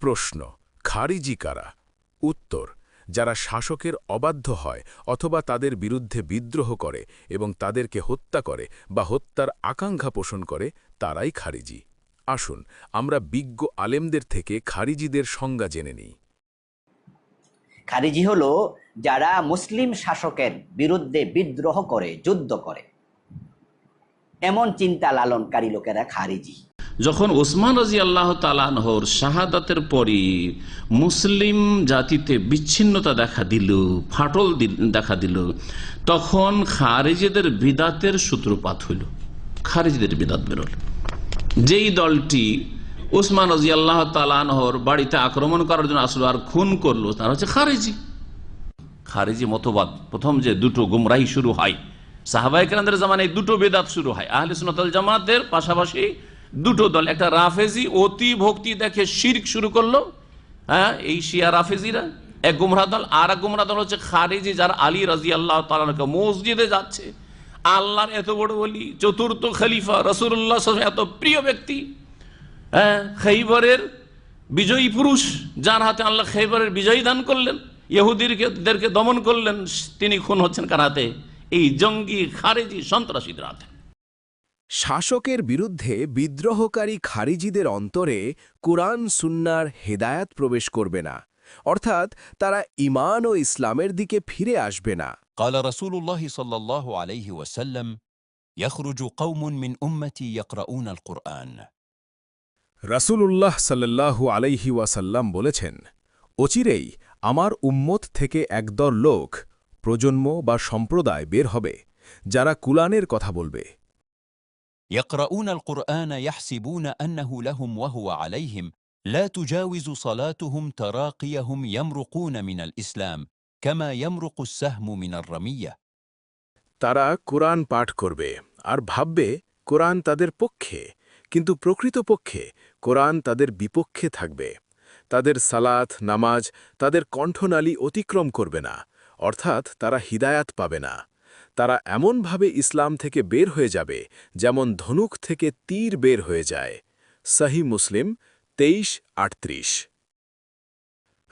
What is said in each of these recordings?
প্রশ্ন, খারিজি কারা? উত্তর, যারা শাসকের অবাধ্য হয় অথবা তাদের বিরুদ্ধে বিদ্রোহ করে এবং তাদেরকে হত্যা করে বা হত্যার আকাঙ্ক্ষা পোষণ করে, তারাই খারিজি। আসুন, আমরা বিজ্ঞ আলেমদের থেকে খারিজিদের সংজ্ঞা জেনে নিই। খারিজি হলো যারা মুসলিম শাসকের বিরুদ্ধে বিদ্রোহ করে, যুদ্ধ করে। এমন চিন্তা লালনকারী লোকেরা খারিজি। যখন ওসমান রাজি আল্লাহ তালানহর শাহাদাতের পরই মুসলিম জাতিতে বিচ্ছিন্নতা দেখা দিল, ফাটল দেখা দিল, তখন খারেজিদের বিদাতের সূত্রপাত হইল। খারেজিদের বিদাত বেরোল। যেই দলটি ওসমান রাজি আল্লাহ তালানহর বাড়িতে আক্রমণ করার জন্য আসলো আর খুন করল, তারা হচ্ছে খারেজি। খারেজি মতবাদ, প্রথম যে দুটো গুমরাহি শুরু হয় সাহাবাহিকের জামানায় দুটো বেদাত শুরু হয়, আহলে সুনতল জামাতের পাশাপাশি দুটো দল, একটা রাফেজি, অতি ভক্তি দেখে শির্ক শুরু করল। হ্যাঁ এই শিয়া রাফেজিরা। এক গুমরা দল আর এক গুমরা দল হচ্ছে খারেজি, যার আলী রাজি আল্লাহ তালাকে মসজিদে যাচ্ছে। আল্লাহর এত বড় বলি চতুর্থ খলিফা রসুল্লাহ এত প্রিয় ব্যক্তি। হ্যাঁ খৈবরের বিজয়ী পুরুষ, যার হাতে আল্লাহ খৈবরের বিজয়ী দান করলেন। ইহুদিরকে দমন করলেন, তিনি খুন হচ্ছেন কার হাতে? এই জঙ্গি, খারেজি, সন্ত্রাসীদের হাতে। শাসকের বিরুদ্ধে বিদ্রোহকারী খারিজিদের অন্তরে কুরআন সুন্নার হেদায়াত প্রবেশ করবে না অর্থাৎ তারা ইমান ও ইসলামের দিকে ফিরে আসবে না قال رسول الله صلى الله عليه وسلم يخرج قوم من أمتي يقرؤون القرآن রাসূলুল্লাহ সাল্লাল্লাহু আলাইহি ওয়াসাল্লাম বলেছেন অচিরেই আমার উম্মত থেকে একদল লোক প্রজন্ম বা সম্প্রদায় বের হবে যারা কুলানের কথা বলবে يقرؤون القرآن يحسبون أنه لهم وهو عليهم لا تجاوز صلاتهم تراقيهم يمرقون من الإسلام كما يمرق السهم من الرمية তারা কোরআন পাঠ করবে আর ভাববে কোরআন তাদের পক্ষে কিন্তু প্রকৃতপক্ষে কোরআন তাদের বিপক্ষে থাকবে তাদের সালাত নামাজ তাদের কণ্ঠনালী অতিক্রম করবে না অর্থাৎ তারা হিদায়াত পাবে না তারা এমনভাবে ইসলাম থেকে বের হয়ে যাবে, যেমন ধনুক থেকে তীর বের হয়ে যায়। সহি মুসলিম, তেইশ আটত্রিশ।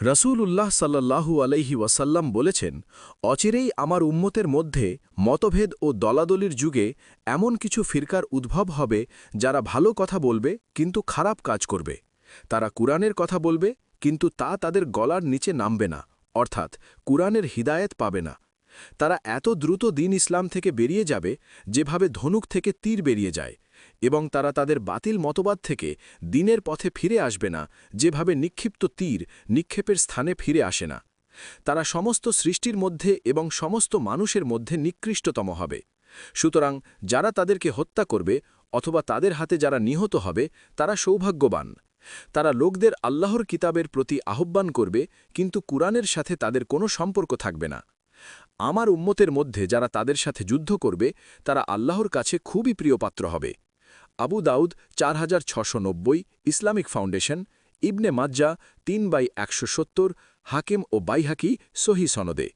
রসুল উল্লাহ সাল্লাহু আলাইহি ওয়াসাল্লাম বলেছেন, অচিরেই আমার উম্মতের মধ্যে মতভেদ ও দলাদলির যুগে এমন কিছু ফিরকার উদ্ভব হবে, যারা ভালো কথা বলবে, কিন্তু খারাপ কাজ করবে। তারা কুরআনের কথা বলবে, কিন্তু তা তাদের গলার নিচে নামবে না, অর্থাৎ কুরআনের হিদায়েত পাবে না। তারা এত দ্রুত দিন ইসলাম থেকে বেরিয়ে যাবে যেভাবে ধনুক থেকে তীর বেরিয়ে যায়, এবং তারা তাদের বাতিল মতবাদ থেকে দিনের পথে ফিরে আসবে না যেভাবে নিক্ষিপ্ত তীর নিক্ষেপের স্থানে ফিরে আসে না। তারা সমস্ত সৃষ্টির মধ্যে এবং সমস্ত মানুষের মধ্যে নিকৃষ্টতম হবে। সুতরাং যারা তাদেরকে হত্যা করবে অথবা তাদের হাতে যারা নিহত হবে, তারা সৌভাগ্যবান। তারা লোকদের আল্লাহর কিতাবের প্রতি আহ্বান করবে, কিন্তু কুরআনের সাথে তাদের কোনো সম্পর্ক থাকবে না। আমার উম্মতের মধ্যে যারা তাদের সাথে যুদ্ধ করবে, তারা আল্লাহর কাছে খুবই প্রিয়পাত্র হবে। আবু দাউদ চার হাজার ইসলামিক ফাউন্ডেশন, ইবনে মাজ্জা তিন বাই একশো সত্তর, হাকিম ও বাইহাকি সহি সনদে।